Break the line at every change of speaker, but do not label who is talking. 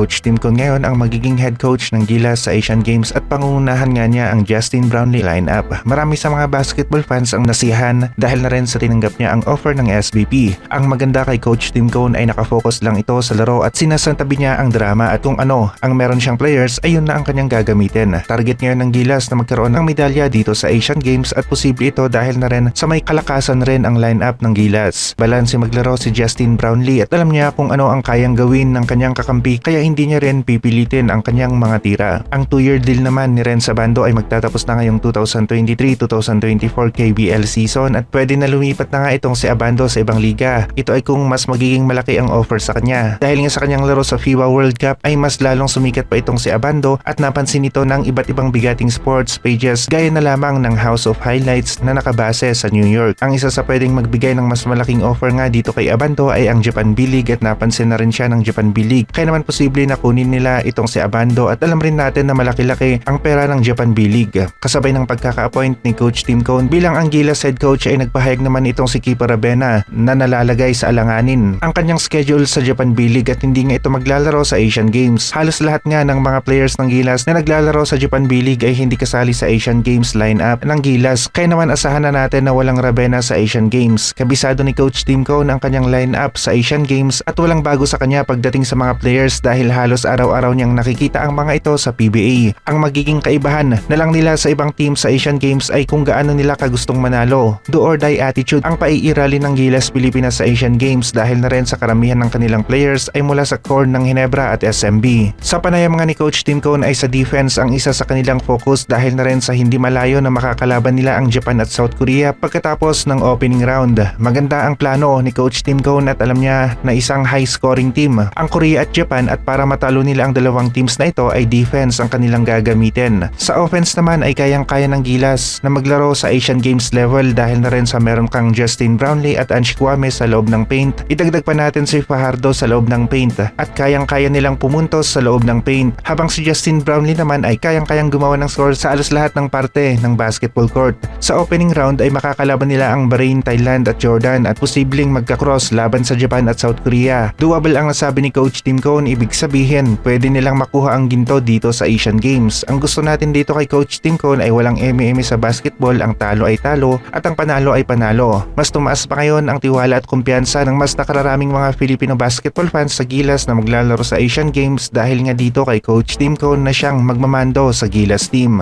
Coach Tim Con ngayon ang magiging head coach ng Gilas sa Asian Games at pangungunahan nga niya ang Justin Brownlee lineup. Marami sa mga basketball fans ang nasiyahan dahil na rin sa tinanggap niya ang offer ng SBP. Ang maganda kay Coach Tim Cone ay nakafocus lang ito sa laro at sinasantabi niya ang drama at kung ano ang meron siyang players ay yun na ang kanyang gagamitin. Target ngayon ng Gilas na magkaroon ng medalya dito sa Asian Games at posible ito dahil na rin sa may kalakasan rin ang lineup ng Gilas. Balanse maglaro si Justin Brownlee at alam niya kung ano ang kayang gawin ng kanyang kakampi kaya hindi niya rin pipilitin ang kanyang mga tira. Ang 2-year deal naman ni Renz Abando ay magtatapos na ngayong 2023-2024 KBL season at pwede na lumipat na nga itong si Abando sa ibang liga. Ito ay kung mas magiging malaki ang offer sa kanya. Dahil nga sa kanyang laro sa FIBA World Cup ay mas lalong sumikat pa itong si Abando at napansin ito ng iba't ibang bigating sports pages gaya na lamang ng House of Highlights na nakabase sa New York. Ang isa sa pwedeng magbigay ng mas malaking offer nga dito kay Abando ay ang Japan B-League at napansin na rin siya ng Japan B-League. Kaya naman posible na kunin nila itong si Abando at alam rin natin na malaki-laki ang pera ng Japan B-League. Kasabay ng pagkaka-appoint ni Coach Tim Cone bilang ang Gilas head coach ay nagpahayag naman itong si Kipa Rabena na nalalagay sa alanganin ang kanyang schedule sa Japan B-League at hindi nga ito maglalaro sa Asian Games. Halos lahat nga ng mga players ng Gilas na naglalaro sa Japan B-League ay hindi kasali sa Asian Games lineup ng Gilas. Kaya naman asahan na natin na walang Rabena sa Asian Games. Kabisado ni Coach Tim Cone ang kanyang lineup sa Asian Games at walang bago sa kanya pagdating sa mga players dahil halos araw-araw niyang nakikita ang mga ito sa PBA. Ang magiging kaibahan na lang nila sa ibang team sa Asian Games ay kung gaano nila kagustong manalo. Do or die attitude ang paiirali ng Gilas Pilipinas sa Asian Games dahil na rin sa karamihan ng kanilang players ay mula sa core ng Hinebra at SMB. Sa panayam nga ni Coach Tim Cone ay sa defense ang isa sa kanilang focus dahil na rin sa hindi malayo na makakalaban nila ang Japan at South Korea pagkatapos ng opening round. Maganda ang plano ni Coach Tim Cone at alam niya na isang high scoring team ang Korea at Japan at para matalo nila ang dalawang teams na ito ay defense ang kanilang gagamitin. Sa offense naman ay kayang-kaya ng Gilas na maglaro sa Asian Games level dahil na rin sa meron kang Justin Brownlee at Ansh Kwame sa loob ng paint. Idagdag pa natin si Fajardo sa loob ng paint at kayang-kaya nilang pumuntos sa loob ng paint habang si Justin Brownlee naman ay kayang-kayang gumawa ng score sa alos lahat ng parte ng basketball court. Sa opening round ay makakalaban nila ang Bahrain, Thailand at Jordan at posibleng magkakross laban sa Japan at South Korea. Doable ang nasabi ni Coach Tim Cone ibig sabihin pwede nilang makuha ang ginto dito sa Asian Games. Ang gusto natin dito kay Coach Tim Cone ay walang eme-eme sa basketball, ang talo ay talo at ang panalo ay panalo. Mas tumaas pa ngayon ang tiwala at kumpiyansa ng mas nakararaming mga Filipino basketball fans sa Gilas na maglalaro sa Asian Games dahil nga dito kay Coach Tim Cone na siyang magmamando sa Gilas team.